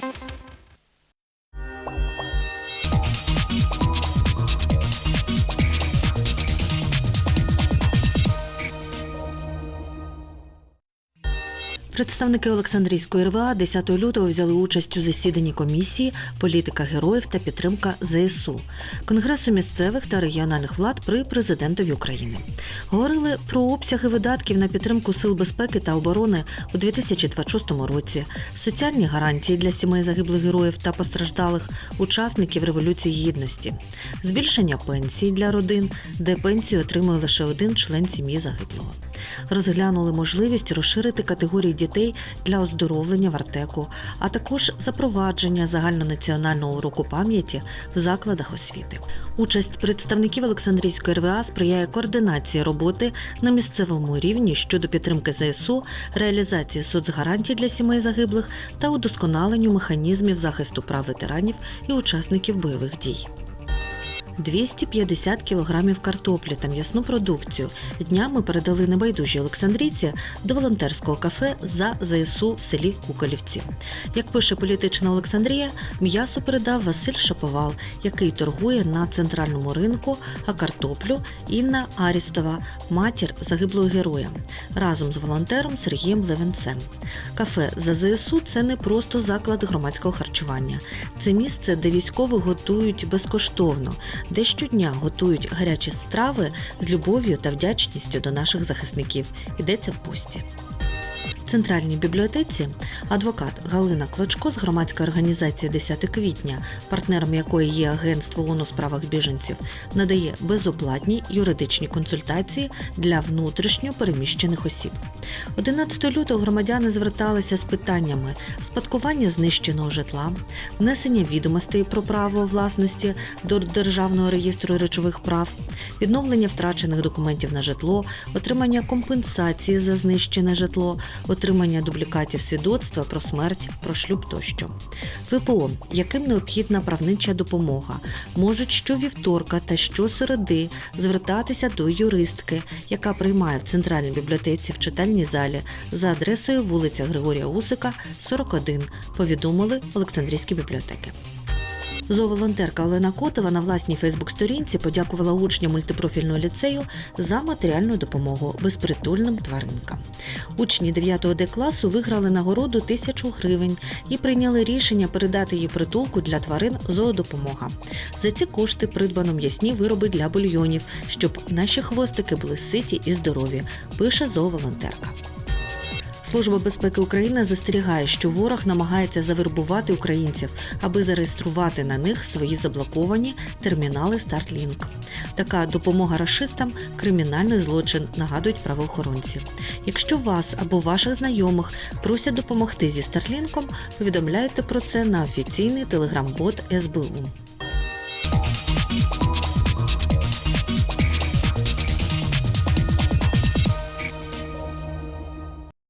Thank you. Представники Олександрійської РВА 10 лютого взяли участь у засіданні комісії Політика героїв та підтримка ЗСУ Конгресу місцевих та регіональних влад при президентові України. Говорили про обсяги видатків на підтримку сил безпеки та оборони у 2026 році, соціальні гарантії для сімей загиблих героїв та постраждалих учасників революції гідності, збільшення пенсій для родин, де пенсію отримує лише один член сім'ї загиблого. Розглянули можливість розширити категорії дітей для оздоровлення в Артеку, а також запровадження загальнонаціонального уроку пам'яті в закладах освіти. Участь представників Олександрійської РВА сприяє координації роботи на місцевому рівні щодо підтримки ЗСУ, реалізації соцгарантій для сімей загиблих та удосконаленню механізмів захисту прав ветеранів і учасників бойових дій. 250 кілограмів картоплі та м'ясну продукцію днями передали небайдужі Олександрійці до волонтерського кафе за ЗСУ в селі Куколівці. Як пише політична Олександрія, м'ясо передав Василь Шаповал, який торгує на центральному ринку, а картоплю Інна Арістова, матір загиблого героя, разом з волонтером Сергієм Левенцем. Кафе за ЗСУ це не просто заклад громадського харчування. Це місце, де військових готують безкоштовно, де щодня готують гарячі страви з любов'ю та вдячністю до наших захисників. Йдеться в пості. Центральній бібліотеці адвокат Галина Клочко з громадської організації 10 квітня, партнером якої є агентство ООН у справах біженців, надає безоплатні юридичні консультації для внутрішньо переміщених осіб. 11 лютого громадяни зверталися з питаннями спадкування знищеного житла, внесення відомостей про право власності до Державного реєстру речових прав, відновлення втрачених документів на житло, отримання компенсації за знищене житло, отримання дублікатів свідоцтва про смерть, про шлюб тощо. ВПО, яким необхідна правнича допомога, можуть щовівторка та щосереди звертатися до юристки, яка приймає в центральній бібліотеці в читальній залі за адресою вулиця Григорія Усика, 41, повідомили Олександрійські бібліотеки. Зооволонтерка Олена Котова на власній Фейсбук-сторінці подякувала учням мультипрофільного ліцею за матеріальну допомогу безпритульним тваринкам. Учні 9 Д класу виграли нагороду тисячу гривень і прийняли рішення передати її притулку для тварин зоодопомога. За ці кошти придбано м'ясні вироби для бульйонів, щоб наші хвостики були ситі і здорові, пише зооволонтерка. Служба безпеки України застерігає, що ворог намагається завербувати українців, аби зареєструвати на них свої заблоковані термінали Starlink. Така допомога расистам кримінальний злочин, нагадують правоохоронці. Якщо вас або ваших знайомих просять допомогти зі Старлінком, повідомляйте про це на офіційний телеграм-бот СБУ.